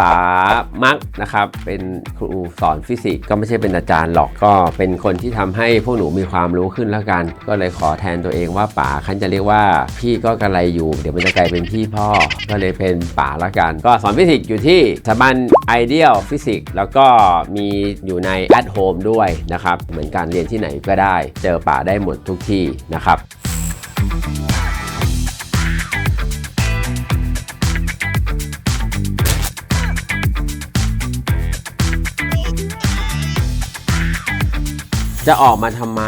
ป๋ามักนะครับ เป็นครูสอนฟิสิกส์ก็ไม่ใช่เป็นอาจารย์หรอกก็เป็นคนที่ทำให้พวกหนูมีความรู้ขึ้นแล้วกัน ก็เลยขอแทนตัวเองว่าป๋าคันจะเรียกว่าพี่ก็กระไรอยู่ เดี๋ยวมันจะกลายเป็นพี่พ่อ ก็เลยเป็นป๋าละกัน ก็สอนฟิสิกส์อยู่ที่สถาบัน Ideal Physics แล้วก็มีอยู่ใน at home ด้วยนะครับ เหมือนการเรียนที่ไหนก็ได้ เจอป๋าได้หมดทุกที่นะครับ จะออกมาทำไม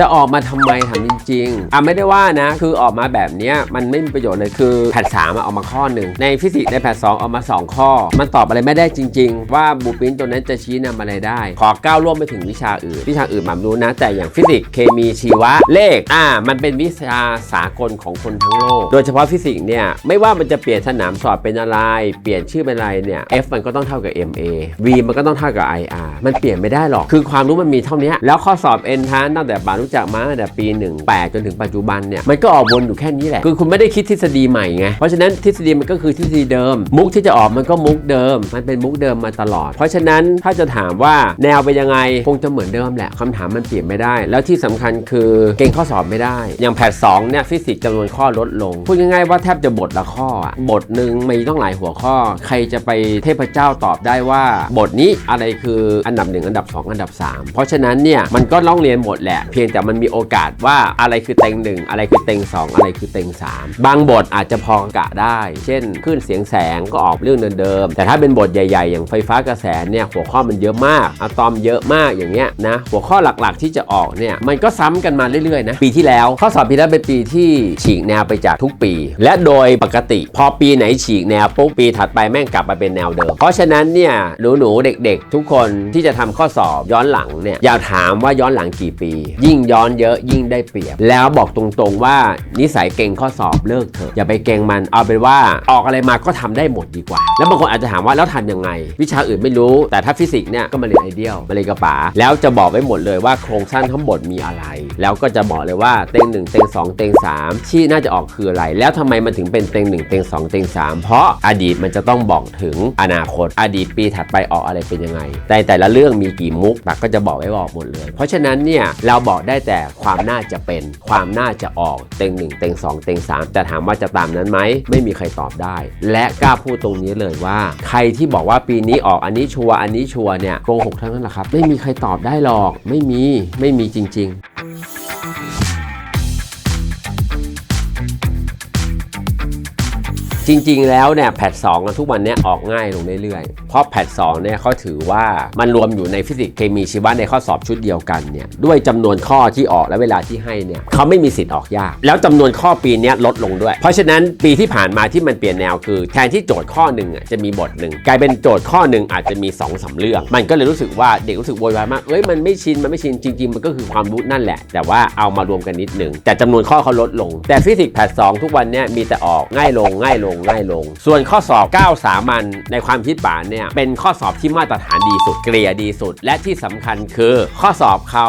จะออกมาทำไมถามจริง ๆ อะไม่ได้ว่านะ คือออกมาแบบเนี้ยมันไม่มีประโยชน์เลยคือแพทสามออกมาข้อหนึ่งในฟิสิกส์ในแพทสองออกมา 2 ข้อ มันตอบอะไรไม่ได้จริง ๆ ว่าบูปินตัวนั้นจะชี้นำอะไรได้ ขอก้าวล่วงไปถึงวิชาอื่น วิชาอื่นหมามรู้นะ แต่อย่างฟิสิกส์เคมีชีวะเลขอ่ามันเป็นวิชาสากลของคนทั้งโลก โดยเฉพาะฟิสิกส์เนี่ยไม่ว่ามันจะเปลี่ยนสนามสอบเป็นอะไร เปลี่ยนชื่อเป็นอะไรเนี่ย F มันก็ต้องเท่ากับ MA V มันก็ต้องเท่ากับ IR มันเปลี่ยนไม่ได้หรอกคือความรู้มันมีเท่านี้แล้วข้อสอบ n ทานตั้งแต่บารู้จักมาตั้งแต่ปี 18 จนถึงปัจจุบันเนี่ยมันก็ออกวนอยู่แค่นี้แหละ คือคุณไม่ได้คิดทฤษฎีใหม่ไง เพราะฉะนั้นทฤษฎีมันก็คือทฤษฎีเดิม มุกที่จะออกมันก็มุกเดิม มันเป็นมุกเดิมมาตลอด เพราะฉะนั้นถ้าจะถามว่าแนวเป็นยังไงคงจะเหมือนเดิมแหละคำถามมันเปลี่ยนไม่ได้ แล้วที่สำคัญคือเก่งข้อสอบไม่ได้ อย่างแพทสองเนี่ยฟิสิกส์จำนวนข้อลดลงพูดง่ายๆว่าแทบจะบทละข้ออะบทหนึ่งมีต้องหลายหัวข้อ ใครจะไปเทพเจ้าตอบได้ว่า บทนี้อะไรคืออันดับ 1 อันดับ 2 อันดับ 3 เพราะฉะนั้นเนี่ยมันก็ต้องเรียนหมดแหละ เพียงแต่มันมีโอกาสว่าอะไรคือเต็งหนึ่งอะไรคือเต็งสองอะไรคือเต็งสามบางบทอาจจะพอกะได้ เช่นคลื่นเสียงแสงก็ออกเรื่องเดิมๆแต่ถ้าเป็นบทใหญ่ๆ อย่างไฟฟ้ากระแสเนี่ยหัวข้อมันเยอะมากอะตอมเยอะมากอย่างเงี้ยนะหัวข้อหลักๆที่จะออกเนี่ยมันก็ซ้ำกันมาเรื่อยๆนะปีที่แล้วข้อสอบปีที่แล้วเป็นปีที่ฉีกแนวไปจากทุกปี และโดยปกติ พอปีไหนฉีกแนวปุ๊บปีถัดไปแม่งกลับมาเป็นแนวเดิม เพราะฉะนั้นเนี่ยหนูๆเด็กๆ ทุกคนที่จะทำข้อสอบย้อนหลังเนี่ยอย่าถามว่าย้อนหลังกี่ปี ยิ่งย้อนเยอะยิ่งได้เปรียบ แล้วบอกตรงๆว่านิสัยเก่งข้อสอบเลิกเถอะอย่าไปเก่งมันเอาเป็นว่าออกอะไรมาก็ทำได้หมดดีกว่า แล้วบางคนอาจจะถามว่าแล้วทำยังไง วิชาอื่นไม่รู้ แต่ถ้าฟิสิกส์เนี่ยก็มาเรียนไอเดียลมาเรียนกระป๋าแล้วจะบอกไว้หมดเลยว่าโครงสร้างทั้งหมดมีอะไร แล้วก็จะบอกเลยว่าเต็งหนึ่งเต็งสองเต็งสามที่น่าจะออกคืออะไร แล้วทำไมมันถึงเป็นเต็งหนึ่งเต็งสองเต็งสามเพราะอดีตมันจะต้องบอกถึงอนาคต อดีตปีถัดไปออกอะไรเป็นยังไงแต่แต่ละเรื่องมีกี่มุกปักก็จะบอกไว้บอกหมดเลยเพราะฉะนั้นเนี่ยเราบอกได้แต่ความน่าจะเป็น ความน่าจะออกเต็งหนึ่งเต็งสองเต็งสามแต่ถามว่าจะตามนั้นไหมไม่มีใครตอบได้ และกล้าพูดตรงนี้เลยว่า ใครที่บอกว่าปีนี้ออกอันนี้ชัวร์อันนี้ชัวร์เนี่ยโกหกทั้งนั้นแหละครับ ไม่มีใครตอบได้หรอก ไม่มีไม่มีจริง ๆ จริงๆ แล้วเนี่ยแพท2อะทุกวันเนี้ยออกง่ายลงเรื่อยๆ เพราะแพท2เนี่ยเขาถือว่ามันรวมอยู่ในฟิสิกส์เคมีชีวะในข้อสอบชุดเดียวกันเนี่ยด้วยจำนวนข้อที่ออกและเวลาที่ให้เนี่ยเขาไม่มีสิทธิ์ออกยาก แล้วจำนวนข้อปีนี้ลดลงด้วย เพราะฉะนั้นปีที่ผ่านมาที่มันเปลี่ยนแนวคือแทนที่โจทย์ข้อหนึ่งอะจะมีบทหนึ่งกลายเป็นโจทย์ข้อหนึ่งอาจจะมี2องสามเรื่อง มันก็เลยรู้สึกว่าเด็กรู้สึกโวยวายมากเอ้ยมันไม่ชินมันไม่ชินจริงๆ มันก็คือความรู้นั่นแหละ แต่ว่าเอามารวมกันนิดหนึ่งแต่จำนวนข้อเขาลดลง แต่ฟิสิกส์แพท2ทุกวันเนี่ยมีแต่ออกง่ายลงง่ายลงง่ายลง ส่วนข้อสอบ 9 สามัญในความคิดป่านเนี่ยเป็นข้อสอบที่มาตรฐานดีสุดเกลี่ยดีสุด และที่สำคัญคือ ข้อสอบเขา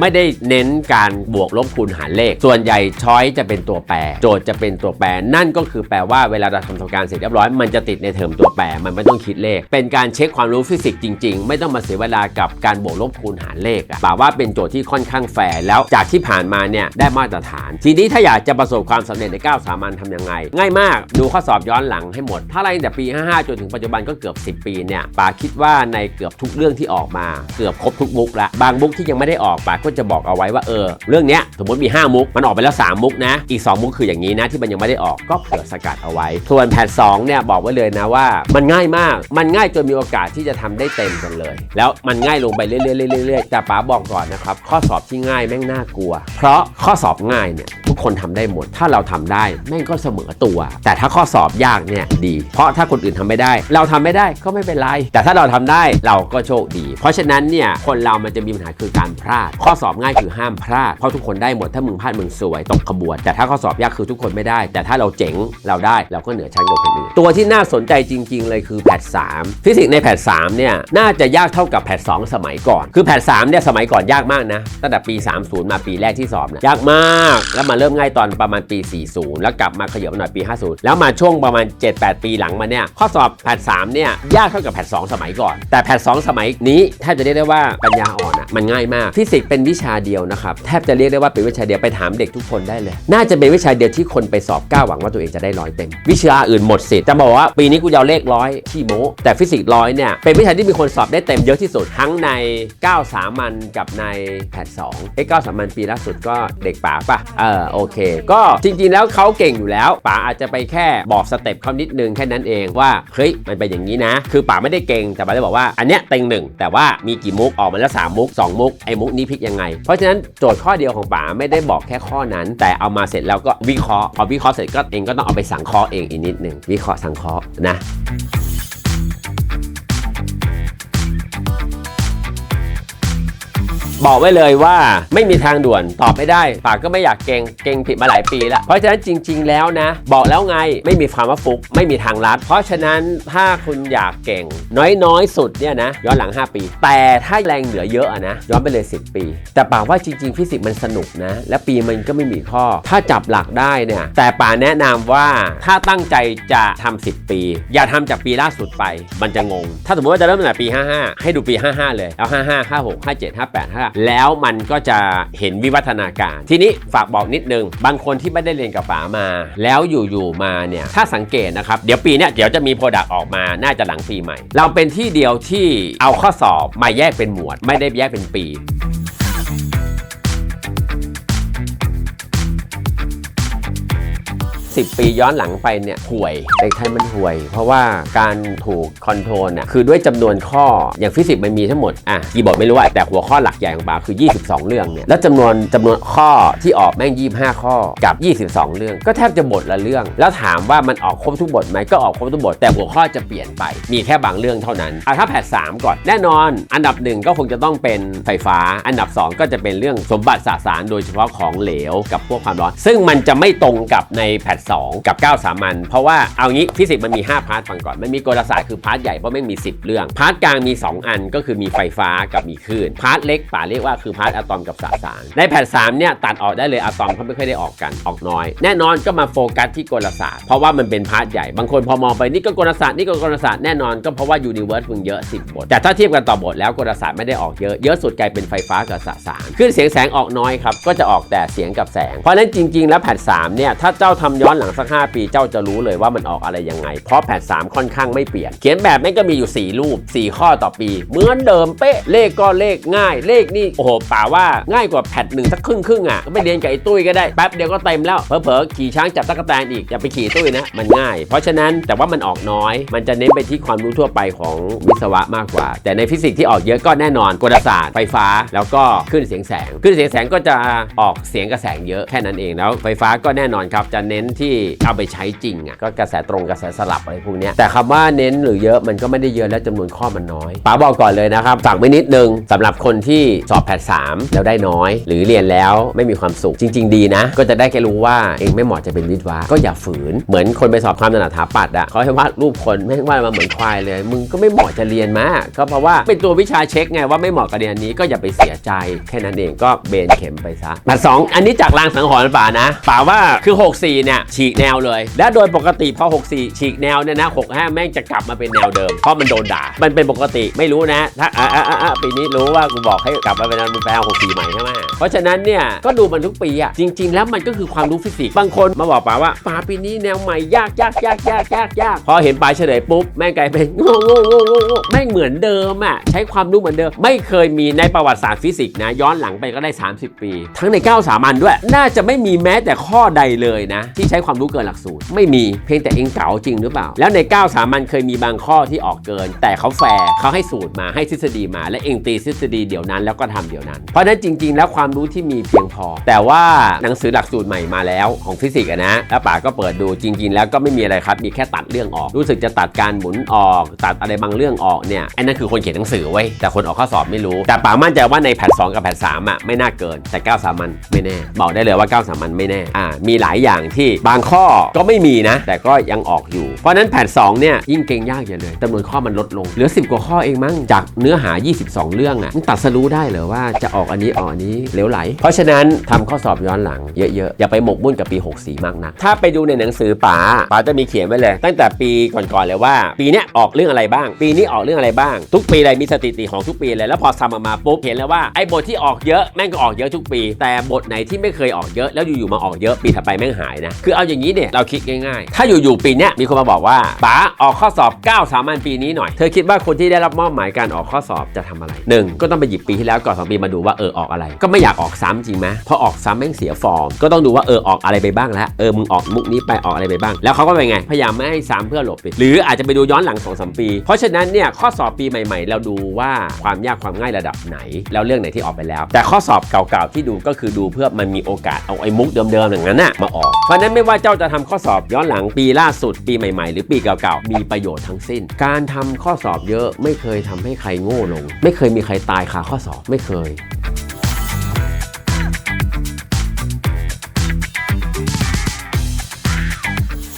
ไม่ได้เน้นการบวกลบคูณหารเลข ส่วนใหญ่ช้อยจะเป็นตัวแปร โจทย์จะเป็นตัวแปร นั่นก็คือแปลว่าเวลาเราทำสมการเสร็จเรียบร้อยมันจะติดในเทอมตัวแปรมันไม่ต้องคิดเลข เป็นการเช็คความรู้ฟิสิกส์จริง ๆ ไม่ต้องมาเสียเวลากับการบวกลบคูณหารเลขอะป่าว่าเป็นโจทย์ที่ค่อนข้างแฟร์แล้วจากที่ผ่านมาเนี่ยได้มาตรฐาน ทีนี้ถ้าอยากจะประสบความสำเร็จใน9สามัญทำยังไง ง่ายมากดูข้อสอบย้อนหลังให้หมด ถ้าไล่ตั้งแต่ปี 55 จนถึงปัจจุบันก็เกือบ 10 ปีเนี่ยป๋าคิดว่าในเกือบทุกเรื่องที่ออกมา เกือบครบทุกมุกละบางมุกที่ยังไม่ได้ออกป๋าก็จะบอกเอาไว้ว่าเออเรื่องเนี้ยสมมติมี 5 มุก มันออกไปแล้ว 3 มุกนะอีก 2 มุกคืออย่างนี้นะที่มันยังไม่ได้ออกก็เผื่อสกัดเอาไว้ ส่วนแพท2เนี่ยบอกไว้เลยนะว่า มันง่ายมากมันง่ายจนมีโอกาสที่จะทำได้เต็มกันเลย แล้วมันง่ายลงไปเรื่อยๆเรื่อยๆแต่ป๋าบอกก่อนนะครับข้อสอบที่ง่ายแม่งน่ากลัว เพราะข้อสอบง่ายเนี่ยทุกคนทำได้หมด ถ้าเราทำได้แม่งก็เสมอตัว แต่ถ้าข้อสอบยากเนี่ยดี เพราะถ้าคนอื่นทำไม่ได้ เราทำไม่ได้ก็ไม่เป็นไร แต่ถ้าเราทำได้เราก็โชคดี เพราะฉะนั้นเนี่ยคนเรามันจะมีปัญหาคือการพลาด ข้อสอบง่ายคือห้ามพลาด เพราะทุกคนได้หมดถ้ามึงพลาดมึงสวยตกขบวน แต่ถ้าข้อสอบยากคือทุกคนไม่ได้ แต่ถ้าเราเจ๋งเราได้เราก็เหนือชั้นกว่าคนอื่นตัวที่น่าสนใจจริง ๆ เลยคือแพท3ฟิสิกส์ในแพท3เนี่ยน่าจะยากเท่ากับแพท2สมัยก่อน คือแพท3เนี่ยสมัยก่อนยากมากนะตั้งแต่ปี 30 มาปีแรกที่สอบนะยากมาก แล้วมาเริ่มง่ายตอนประมาณปี 40 แล้วกลับมาขยับหน่อยปี 50 แล้วมาช่วงประมาณ 7-8 ปีหลังมาเนี่ยข้อสอบแพท3เนี่ยยากเท่ากับแพท2สมัยก่อน แต่แพท2สมัยนี้แทบจะเรียกได้ว่าปัญญาอ่อนอะมันง่ายมากฟิสิกส์เป็นวิชาเดียวนะครับแทบจะเรียกได้ว่าเป็นวิชาเดียวไปถามเด็กทุกคนได้เลย น่าจะเป็นวิชาเดียวที่คนไปสอบก้าหวังว่าตัวเองจะได้ร้อยเต็ม วิชาอื่นหมดสิทธิ์จะบอกว่าปีนี้กูจะเอาเลขร้อยที่โมแต่ฟิสิกส์ร้อยเนี่ยเป็นวิชาที่มีคนสอบได้เต็มเยอะที่สุดทั้งใน 9 สามัญกับในแพท2เอ้9สามัญปีล่าสุดก็เด็กป๋าป่ะเออโอเค ก็จริงๆแล้วเขาเก่งอยู่แล้วป๋าอาจจะไปแค่บอกสเต็ปเขานิดนึงแค่นั้นเองว่าเฮ้ยมันเป็นอย่างนี้นะ คือป๋าไม่ได้เก่งแต่ป๋าได้บอกว่าอันเนี้ยเต็งหนึ่งแต่ว่ามีกี่มุกออกมาแล้วสามมุกสองมุกไอ้มุกนี้พลิกยังไง เพราะฉะนั้นโจทย์ข้อเดียวของป๋าไม่ได้บอกแค่ข้อนั้น แต่เอามาเสร็จแล้วก็วิเคราะห์พอวิเคราะห์เสร็จก็เองก็ต้องเอาไปสังเคราะห์เองอีกนิดนึงวิเคราะห์สังเคราะห์นะ บอกไว้เลยว่าไม่มีทางด่วนตอบไม่ได้ปากก็ไม่อยากเก่งเก่งผิดมาหลายปีแล้ว เพราะฉะนั้นจริง ๆ แล้วนะ บอกแล้วไงไม่มีคำว่าฟุก ไม่มีทางลัด เพราะฉะนั้นถ้าคุณอยากเก่ง น้อยๆ สุดเนี่ยนะย้อนหลัง 5 ปี แต่ถ้าแรงเหลือเยอะนะย้อนไปเลย 10 ปี แต่ป่าว่าจริง ๆ ฟิสิกส์มันสนุกนะ และปีมันก็ไม่มีข้อ ถ้าจับหลักได้เนี่ยแต่ป่าแนะนำว่าถ้าตั้งใจจะทำ10 ปี อย่าทำจากปีล่าสุดไป มันจะงง ถ้าสมมติว่าจะเริ่มตั้งแต่ปี 55 ให้ดูปี 55 เลยเอา55 56 57 58 5แล้วมันก็จะเห็นวิวัฒนาการ ทีนี้ฝากบอกนิดนึง บางคนที่ไม่ได้เรียนกับป๋ามา แล้วอยู่ๆมาเนี่ย ถ้าสังเกตนะครับ เดี๋ยวปีเนี้ยเดี๋ยวจะมีโปรดักต์ออกมาน่าจะหลังปีใหม่ เราเป็นที่เดียวที่เอาข้อสอบมาแยกเป็นหมวด ไม่ได้แยกเป็นปี 10 ปีย้อนหลังไปเนี่ยห่วยเด็กไทยมันห่วย เพราะว่าการถูกคอนโทรลน่ะคือด้วยจำนวนข้ออย่างฟิสิกส์มันมีทั้งหมดอะกี่บทไม่รู้อะแต่หัวข้อหลักใหญ่ของบาคือ 22 เรื่องเนี่ยแล้วจำนวนจำนวนข้อที่ออกแม่ง 25 ข้อกับ 22 เรื่อง ก็แทบจะบทละเรื่อง แล้วถามว่ามันออกครบทุกบทไหมก็ออกครบทุกบท แต่หัวข้อจะเปลี่ยนไป มีแค่บางเรื่องเท่านั้นอะถ้าแพท3ก่อนแน่นอน อันดับหนึ่งก็คงจะต้องเป็นไฟฟ้า อันดับ 2 ก็จะเป็นเรื่องสมบัติสสาร โดยเฉพาะของเหลวกับพวกความร้อน ซึ่งมันจะไม่ตรงกับในแพท2 กับ 9 สามัญเพราะว่าเอางี้ฟิสิกส์มันมี 5 พาร์ทฟังก่อน มันมีกลศาสตร์คือพาร์ทใหญ่เพราะแม่งมี 10 เรื่อง พาร์ทกลางมี 2 อันก็คือมีไฟฟ้ากับมีคลื่น พาร์ทเล็กป่าเรียกว่าคือพาร์ทอะตอมกับสสาร ในแพท3เนี่ยตัดออกได้เลยอะตอมเขาไม่ค่อยได้ออกกันออกน้อย แน่นอนก็มาโฟกัสที่กลศาสตร์เพราะว่ามันเป็นพาร์ทใหญ่บางคนพอมองไปนี่ก็กลศาสตร์นี่ก็กลศาสตร์แน่นอนก็เพราะว่ายูนิเวิร์สมึงเยอะ10บทแต่ถ้าเทียบกันต่อบทแล้วกลศาสตร์ไม่ได้ออกเยอะเยอะสุดกลายเป็นไฟฟ้ากับสสารขึ้นเสียงแสงออกน้อยครับก็จะออกแต่เสียงกับแสงเพราะฉะนั้นจริง ๆ แล้วแพท3เนี่ยถ้าเจ้าทำยอนหลังสัก 5 ปีเจ้าจะรู้เลยว่ามันออกอะไรยังไง เพราะแพท3ค่อนข้างไม่เปลี่ยน เขียนแบบแม่งก็มีอยู่ 4 รูป 4 ข้อต่อปี เหมือนเดิมเป๊ะ เลขก็เลขง่าย เลขนี่โอ้โหป่าว่าง่ายกว่าแพทหนึ่งสักครึ่งครึ่งอะก็ไปเรียนกับไอ้ตุ้ยก็ได้แป๊บเดียวก็เต็มแล้วเผลอๆขี่ช้างจับตะกแตนอีกอย่าไปขี่ตุ้ยนะมันง่าย เพราะฉะนั้นแต่ว่ามันออกน้อย มันจะเน้นไปที่ความรู้ทั่วไปของวิศวะมากกว่า แต่ในฟิสิกส์ที่ออกเยอะก็แน่นอนกลศาสตร์ไฟฟ้าแล้วก็ขึ้นเสียงแสงขึ้นเสียงแสงก็จะออกเสียงกระแสงเยอะแค่นั้นเองแล้วไฟฟ้าก็แน่นอนครับจะเน้นที่เอาไปใช้จริงอะก็กระแสตรงกระแสสลับอะไรพวกเนี้ยแต่คำว่าเน้นหรือเยอะมันก็ไม่ได้เยอะและจำนวนข้อมันน้อยป๋าบอกก่อนเลยนะครับฝากไว้นิดนึงสำหรับคนที่สอบแพท3แล้วได้น้อย หรือเรียนแล้วไม่มีความสุขจริง ๆ ดีนะ ก็จะได้แค่รู้ว่าเองไม่เหมาะจะเป็นวิทย์วะก็อย่าฝืน เหมือนคนไปสอบความถนัดถาปัดอะเขาให้วาดรูปคนไม่งวาดมาเหมือนควายเลย มึงก็ไม่เหมาะจะเรียนมาก็เพราะว่าเป็นตัววิชาเช็คไงว่าไม่เหมาะกับเรียนนี้ก็อย่าไปเสียใจแค่นั้นเองก็เบนเข็มไปซะแพทสองอันนี้จากรางสังหรณ์ป่านะป่าว่าคือ 64เนี่ยฉีกแนวเลย และโดยปกติพอ 64 ฉีกแนวเนี่ยนะ 65 แม่งจะกลับมาเป็นแนวเดิม เพราะมันโดนด่า มันเป็นปกติไม่รู้นะ ถ้าอะอะอะปีนี้รู้ว่ากูบอกให้กลับมาเป็นแนวมึงแปล64 ใหม่ใช่ไหมเพราะฉะนั้นเนี่ยก็ดูมันทุกปีอะจริง ๆ แล้วมันก็คือความรู้ฟิสิกส์บางคนมาบอกป๋าว่าป๋าปีนี้แนวใหม่ยากยากยากยากยากยากพอเห็นป๋าเฉลยปุ๊บแม่งกลายเป็นโง่โง่โง่โง่โง่แม่งเหมือนเดิมอะใช้ความรู้เหมือนเดิม ไม่เคยมีในประวัติศาสตร์ฟิสิกส์นะ ย้อนหลังไปก็ได้ 30 ปี ทั้งใน 9 สามัญด้วย น่าจะไม่มีแม้แต่ข้อใดเลยนะ ที่ใช้ความรู้เกินหลักสูตร ไม่มีเพียงแต่เองเก๋าจริงหรือเปล่า แล้วใน 9 สามัญเคยมีบางข้อที่ออกเกิน แต่เขาแฟร์เขาให้สูตรมาให้ทฤษฎีมา และเองตีทฤษฎีเดี๋ยวนั้นแล้วก็ทำเดี๋ยวนั้น เพราะฉะนั้นจริง ๆ แล้วความรู้ที่มีเพียงพอ แต่ว่าหนังสือหลักสูตรใหม่มาแล้วของฟิสิกส์นะแล้วป๋าก็เปิดดูจริง ๆ แล้วก็ไม่มีอะไรครับ มีแค่ตัดเรื่องออก รู้สึกจะตัดการหมุนออก ตัดอะไรบางเรื่องออกเนี่ยไอ้นั่นคือคนเขียนหนังสือไว้ยแต่คนออกข้อสอบไม่รู้ แต่ป๋ามั่นใจว่าในแพท2กับแพท3อะไม่น่าเกินแต่ 9 สามัญไม่แน่บอกได้เลยว่า 9 สามัญไม่แน่อ่ามีหลายอย่างที่บบางข้อก็ไม่มีนะ แต่ก็ยังออกอยู่ เพราะนั้นแพท2เนี่ยยิ่งเก่งยากอย่าเลยจำนวนข้อมันลดลง เหลือ 10 กว่าข้อเองมั้งจากเนื้อหา 22 เรื่องอะ่ะมันตัดสรู้ได้เหรอว่าจะออกอันนี้ออกอันนี้เหลวไหล เพราะฉะนั้นทำข้อสอบย้อนหลังเยอะๆอย่าไปหมกมุ่นกับปี 64 มากนักถ้าไปดูในหนังสือป๋าป๋าจะมีเขียนไว้เลย ตั้งแต่ปีก่อนๆเลยว่า ปีนี้ออกเรื่องอะไรบ้าง ปีนี้ออกเรื่องอะไรบ้าง ทุกปีเลยมีสถิติของทุกปีเลยแล้วพอซ้ำออกมาปุ๊บเห็นแล้วว่าไอ้บทที่ออกเยอะแม่งก็ออกเยอะทุกปี แต่บทไหนที่ไม่เคยออกเยอะแล้วอยู่ๆมาออกเยอะปีถัดไปแม่งหายนะคือเอาอย่างนี้เนี่ยเราคิดง่ายๆ ถ้าอยู่ๆปีนี้มีคนมาบอกว่าป๋าออกข้อสอบ 9 สามัญปีนี้หน่อย เธอคิดว่าคนที่ได้รับมอบหมายการออกข้อสอบจะทำอะไรหนึ่งก็ต้องไปหยิบปีที่แล้วก่อนสองปีมาดูว่าเออออกอะไร ก็ไม่อยากออกซ้ำจริงไหมพราะออกซ้ำแม่งเสียฟอร์ม ก็ต้องดูว่าเออออกอะไรไปบ้างแล้วเออมึงออกมุกนี้ไปออกอะไรไปบ้าง แล้วเขาก็เป็นไง พยายามไม่ให้ซ้ำเพื่อหลบไปหรืออาจจะไปดูย้อนหลัง2อสปี เพราะฉะนั้นเนี่ยข้อสอบปีใหม่ ๆ เราดูว่าความยากความง่ายระดับไหน แล้วเรื่องไหนที่ออกไปแล้ว แต่ข้อสอบเก่าๆที่ดูก็คือดูเพื่อมันมีโอกาสเอาไอ้มุกเดิมๆอย่างนั้นน่ะมาออกเพราะฉะนั้นไม่ว่าเจ้าจะทำข้อสอบย้อนหลังปีล่าสุดปีใหม่ ๆ หรือปีเก่าๆ มีประโยชน์ทั้งสิ้น การทำข้อสอบเยอะไม่เคยทำให้ใครโง่ลง ไม่เคยมีใครตายคาข้อสอบไม่เคย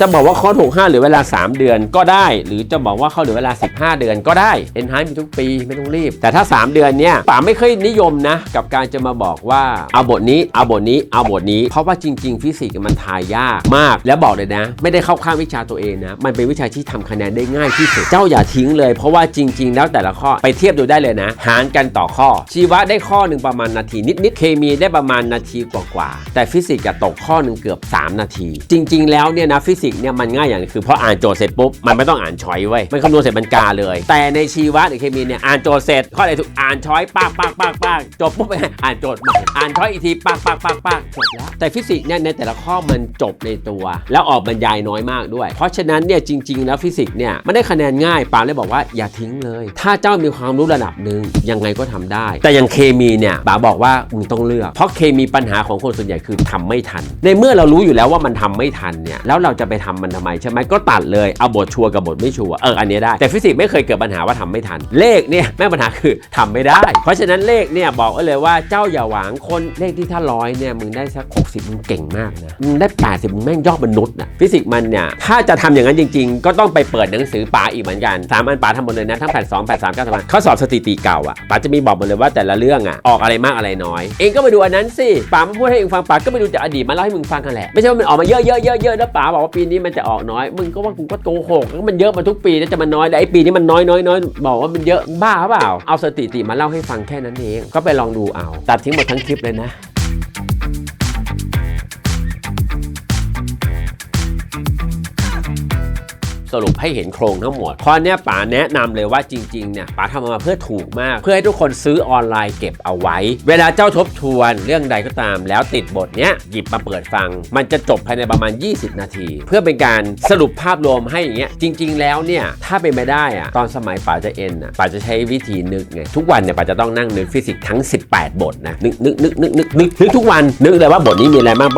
จะบอกว่าข้อถูก5เหรือเวลา 3 เดือนก็ได้ หรือจะบอกว่าเขาเหลือเวลา 15 เดือนก็ได้เอ็นไฮมีทุกปีไม่ต้องรีบ แต่ถ้า 3 เดือนเนี่ยป๋าไม่เคยนิยมนะ กับการจะมาบอกว่าเอาบทนี้เอาบทนี้เอาบทนี้ เพราะว่าจริง ๆ ฟิสิกส์มันทายยากมาก แล้วบอกเลยนะ ไม่ได้เข้าข้างวิชาตัวเองนะ มันเป็นวิชาที่ทำคะแนนได้ง่ายที่สุดเจ้าอย่าทิ้งเลย เพราะว่าจริง ๆ แล้วแต่ละข้อไปเทียบดูได้เลยนะ หารกันต่อข้อ ชีวะได้ข้อหนึ่งประมาณนาทีนิดๆเคมีได้ประมาณนาทีกว่าๆแต่ฟิสิกส์จะตกข้อหนึ่งเกือบ 3 นาที จริง ๆ แล้วเนี่ยนะฟิสิกเนี่ยมันง่ายอย่างนึงคือพออ่านโจทย์เสร็จปุ๊บมันไม่ต้องอ่านช้อยไว้มันคำนวณเสร็จมันกาเลย แต่ในชีวะหรือเคมีเนี่ยอ่านโจทย์เสร็จข้อไหนถูกอ่านช้อยปากปากปากปากจบปุ๊บไปอ่านโจทย์ใหม่อ่านช้อยอีกทีปากปากปากปากจบแล้วแต่ฟิสิกส์เนี่ยในแต่ละข้อมันจบในตัว แล้วออกบรรยายน้อยมากด้วย เพราะฉะนั้นเนี่ยจริง ๆ แล้วฟิสิกส์เนี่ยมันได้คะแนนง่ายปาเลยบอกว่าอย่าทิ้งเลย ถ้าเจ้ามีความรู้ระดับหนึ่งยังไงก็ทำได้ แต่อยังเคมีเนี่ยป๋าบอกว่ามึงต้องเลือก เพราะเคมีปัญหาของคนส่วนใหญ่คือทำไม่ทัน ในเมื่อเรารู้อยู่แล้วว่ามันทำไม่ทันเนี่ยแล้วเราจะไปทำมันทำไมใช่ไหมก็ตัดเลยเอาบทชัวร์กับบทไม่ชัวร์เอออันนี้ได้ แต่ฟิสิกส์ไม่เคยเกิดปัญหาว่าทำไม่ทัน เลขเนี่ยแม่ปัญหาคือทำไม่ได้ เพราะฉะนั้นเลขเนี่ยบอกไว้เลยว่าเจ้าอย่าหวังคนเลขที่ถ้าร้อยเนี่ยมึงได้สัก 60มึงเก่งมากนะมึงได้ 80มึงแม่งยอดมนุษย์นะฟิสิกส์มันเนี่ยถ้าจะทำอย่างนั้นจริง ๆ ก็ต้องไปเปิดหนังสือป๋าอีกเหมือนกันสามอันป๋าทำหมดเลยนะทั้งแผ่นสองแผ่นสามเก้าสามข้อสอบสถิติเก่าอะป๋าจะมีบอกหมดเลยว่าแต่ละเรื่องอะออกอะไรมากอะไรน้อย เองก็ไปดูอันนั้นสิป๋ามาพูดให้เองฟังป๋าก็ไปดูจากอดีตมาเล่าให้มึงฟังกันแหละไม่ใช่ว่ามันออกมาเยอะเยอะเยอะเยอะแล้วป๋าบอกว่าปีีนี้มันจะออกน้อย มึงก็ว่ากูก็โกหกมันเยอะมาทุกปีแล้วจะมันน้อยแต่ไอปีนี้มันน้อยน้อยน้อยบอกว่ามันเยอะบ้าเปล่า เอาสถิติมาเล่าให้ฟังแค่นั้นเอง ก็ไปลองดูเอา ตัดทิ้งหมดทั้งคลิปเลยนะ สรุปให้เห็นโครงทั้งหมดเพราะเนี้ป๋าแนะนำเลยว่าจริงๆเนี่ยป๋าทำมาเพื่อถูกมาก เพื่อให้ทุกคนซื้อออนไลน์เก็บเอาไว้ เวลาเจ้าทบทวนเรื่องใดก็ตาม แล้วติดบทเนี้ยหยิบมาเปิดฟัง มันจะจบภายในประมาณ 20 นาที เพื่อเป็นการสรุปภาพรวมให้อย่างเงี้ยจริง ๆ แล้วเนี่ยถ้าเป็นไปได้อะตอนสมัยป๋าจะเอ็นอะป๋าจะใช้วิธีนึกไงทุกวันเนี่ยป๋าจะต้องนั่งนึกฟิสิกส์ทั้ง 18 บทนะนึกนึกนึกนึกนึกนึกนึกทุกวันนึกเลยว่าบทนี้มีอะไรบ้าง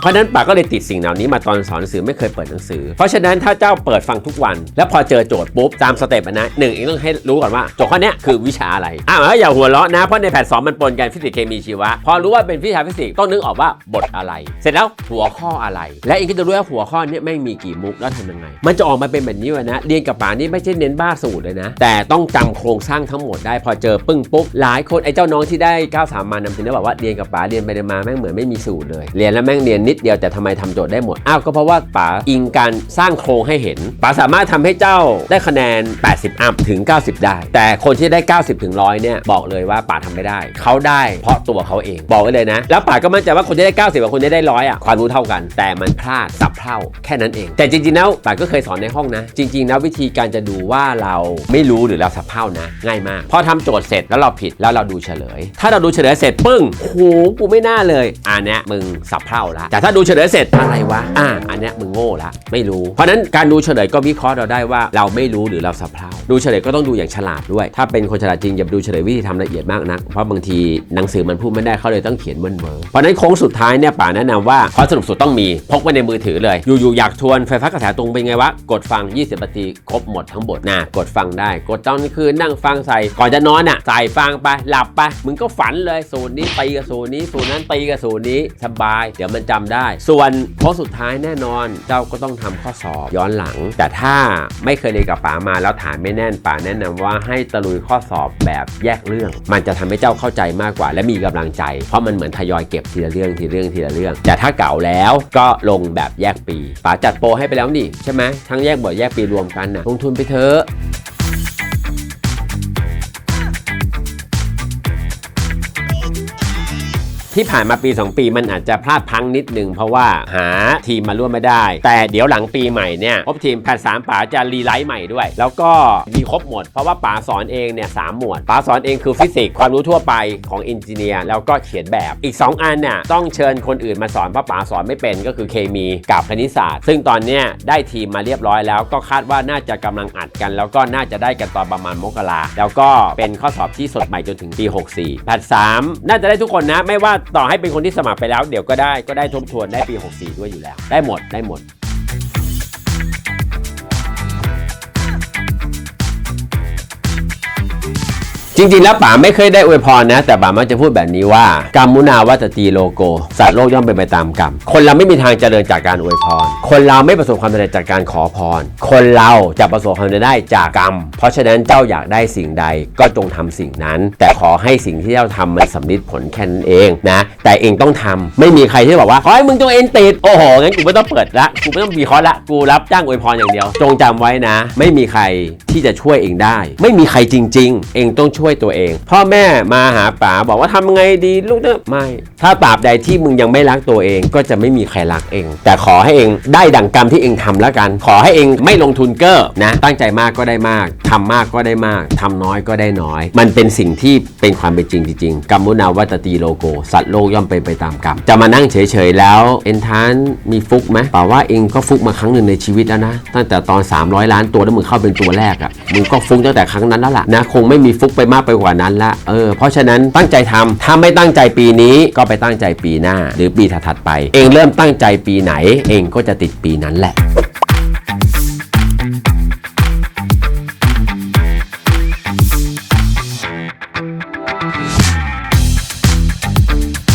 เพราะฉะนั้นป๋าก็เลยติดสิ่งเหล่านี้มาตอนสอนหนังสือไม่เคยเปิดหนังสือ เพราะฉะนั้นถ้าเจ้าเปิดฟังทุกวัน แล้วพอเจอโจทย์ปุ๊บตามสเต็ปนะหนึ่งเองต้องให้รู้ก่อนว่าโจทย์ข้อนี้คือวิชาอะไรอ้าวอย่าหัวเราะนะเพราะในแพทสองมันปนกันฟิสิกส์เคมีชีวะพอรู้ว่าเป็นวิชาฟิสิกส์ต้องนึกออกว่าบทอะไร เสร็จแล้วหัวข้ออะไร และเองก็จะรู้ว่าหัวข้อนี้ยแม่งมีกี่มุกแล้วทำยังไง มันจะออกมาเป็นแบบนี้วะนะเรียนกับป่านี่ไม่ใช่เน้นบ้าสูตรเลยนะ แต่ต้องจำโครงสร้างทั้งหมดได้พอเจอปึ้งปุ๊บหลายคนไอ้เจ้าน้องที่ได้ก้าสามมานำถึงได้บอกว่าเรียนกับป๋าเรียนไปเรียนมาแม่งเหมือนไม่มีสูตรเลย เรียนแล้วแม่งเรียนนิดเดียวแต่ทำไมทำโจทย์ได้หมดอ้าวก็เพราะว่าป๋าอิงการสร้างโครงให้เห็นป๋าสามารถทำให้เจ้าได้คะแนน 80 อัพถึง 90 ได้ แต่คนที่ได้ 90 ถึง 100 เนี่ย บอกเลยว่าป๋าทำไม่ได้ เขาได้เพราะตัวเขาเอง บอกไว้เลยนะ แล้วป๋าก็มั่นใจว่าคนที่ได้ 90 กับคนที่ได้ร้อยอะความรู้เท่ากัน แต่มันพลาดสับเพ่าแค่นั้นเอง แต่จริงๆแล้วป๋าก็เคยสอนในห้องนะ จริงๆแล้ววิธีการจะดูว่าเราไม่รู้หรือเราสับเพ่านะ ง่ายมากพอทำโจทย์เสร็จแล้วเราผิดแล้วเราดูเฉลย ถ้าเราดูเฉลยเสร็จปึ้งโหกูไม่น่าเลยอันเนี้ยมึงสับเพ่าละแต่ถ้าดูเฉลยเสร็จอะไรวะอ่าอันเนี้ยมึงโง่ละไม่รู้ เพราะนั้นการดูเฉลยก็วิเคราะห์เราได้ว่าเราไม่รู้หรือเราสะเพร่าดูเฉลยก็ต้องดูอย่างฉลาดด้วย ถ้าเป็นคนฉลาดจริงอย่าดูเฉลยวิธีทำละเอียดมากนัก เพราะบางทีหนังสือมันพูดไม่ได้เขาเลยต้องเขียนเวิร์นเวอร์เพราะนั้นโค้งสุดท้ายเนี่ยป่าแนะนำว่าข้อสรุปสุดต้องมีพกไว้ในมือถือเลย อยู่ๆอยากทวนไฟฟ้ากระแสตรงเป็นไงวะกดฟัง 20นาทีครบหมดทั้งบทนะกดฟังได้ กดตอนคืนนั่งฟังใส่ก่อนจะนอนอะใส่ฟังไปหลับไปมึงก็ฝันเลยสูตรนี้ตีกับสูตรนี้สูตรนั้นตีกับสูตรนี้สบาย เดี๋ยวมันจำได้ ส่วนโค้งสุดท้ายแน่นอนเจ้าก็ต้องทำข้อสอบย้อนหลังแต่ถ้าไม่เคยเรียนกับป๋ามาแล้วฐานไม่แน่นป๋าแนะนำว่าให้ตะลุยข้อสอบแบบแยกเรื่อง มันจะทำให้เจ้าเข้าใจมากกว่า และมีกำลังใจ เพราะมันเหมือนทยอยเก็บทีละเรื่องทีละเรื่องทีละเรื่อง แต่ถ้าเก่าแล้วก็ลงแบบแยกปีป๋าจัดโปรให้ไปแล้วนี่ใช่ไหมทั้งแยกบทแยกปีรวมกันนะลงทุนไปเถอะ ที่ผ่านมาปี 2 ปีมันอาจจะพลาดพังนิดนึงเพราะว่าหาทีมมาร่วมไม่ได้ แต่เดี๋ยวหลังปีใหม่เนี่ยครบทีมแพทสามป๋าจะรีไลท์ใหม่ด้วย แล้วก็มีครบหมด เพราะว่าป๋าสอนเองเนี่ยสามหมวดป๋าสอนเองคือฟิสิกส์ความรู้ทั่วไปของอินจิเนียร์แล้วก็เขียนแบบอีก 2 อันน่ะต้องเชิญคนอื่นมาสอนเพราะป๋าสอนไม่เป็นก็คือเคมีกับคณิตศาสตร์ ซึ่งตอนเนี้ยได้ทีมมาเรียบร้อยแล้ว ก็คาดว่าน่าจะกำลังอัดกัน แล้วก็น่าจะได้กันตอนประมาณมกราแล้วก็เป็นข้อสอบที่สดใหม่จนถึงปี 64แพทสามน่าจะได้ทุกคนนะไม่ว่าต่อให้เป็นคนที่สมัครไปแล้ว เดี๋ยวก็ได้ก็ได้ทบทวนได้ปี 64 ด้วยอยู่แล้ว ได้หมดได้หมด จริงๆ แล้วป๋าไม่เคยได้อวยพรนะ แต่ป๋ามักจะพูดแบบนี้ว่ากรรมมุนาวัตตีโลโกสัตว์โลกย่อมเป็นไปตามกรรม คนเราไม่มีทางเจริญจากการอวยพร คนเราไม่ประสบความสำเร็จจากการขอพร คนเราจะประสบความสำเร็จได้จากกรรม เพราะฉะนั้นเจ้าอยากได้สิ่งใดก็จงทำสิ่งนั้น แต่ขอให้สิ่งที่เจ้าทำมันสำลิดผลแค่นั้นเองนะ แต่เองต้องทำไม่มีใครที่บอกว่าขอให้มึงจงเอ็นติดโอ้โหงั้นกูไม่ต้องเปิดละกูไม่ต้องมีคอร์สละกูรับจ้างอวยพรอย่างเดียว จงจำไว้นะ ไม่มีใครที่จะช่วยเองได้ ไม่มีใครจริง ๆ เองต้องช่วยตัวเอง พ่อแม่มาหาป๋าบอกว่าทำไงดีลูกเนี่ยไม่ ถ้าตราบใดที่มึงยังไม่รักตัวเอง ก็จะไม่มีใครรักเอง แต่ขอให้เองได้ดั่งกรรมที่เองทำแล้วกัน ขอให้เองไม่ลงทุนเก้อนะตั้งใจมากก็ได้มากทำมากก็ได้มากทำน้อยก็ได้น้อย มันเป็นสิ่งที่เป็นความเป็นจริงจริงกรรมุนาวัตตีโลโก สัตว์โลกย่อมเป็นไปตามกรรมจะมานั่งเฉยๆแล้วเอ็นทานมีฟุกไหมป่าว่าเองก็ฟุกมาครั้งหนึ่งในชีวิตแล้วนะ ตั้งแต่ตอน 300 ล้านตัวแล้วมึงเข้าเป็นตัวแรกอะ่ะมึงก็ฟุกตั้งแต่ครั้งนั้นแล้วล่ะนะคงไม่มีฟุกไปมากไปกว่านั้นละเออเพราะฉะนั้นตั้งใจทำถ้าไม่ตั้งใจปีนี้ก็ไปตั้งใจปีหน้า หรือปีถัดๆไป เองเริ่มตั้งใจปีไหน เองก็จะติดปีนั้นแหละ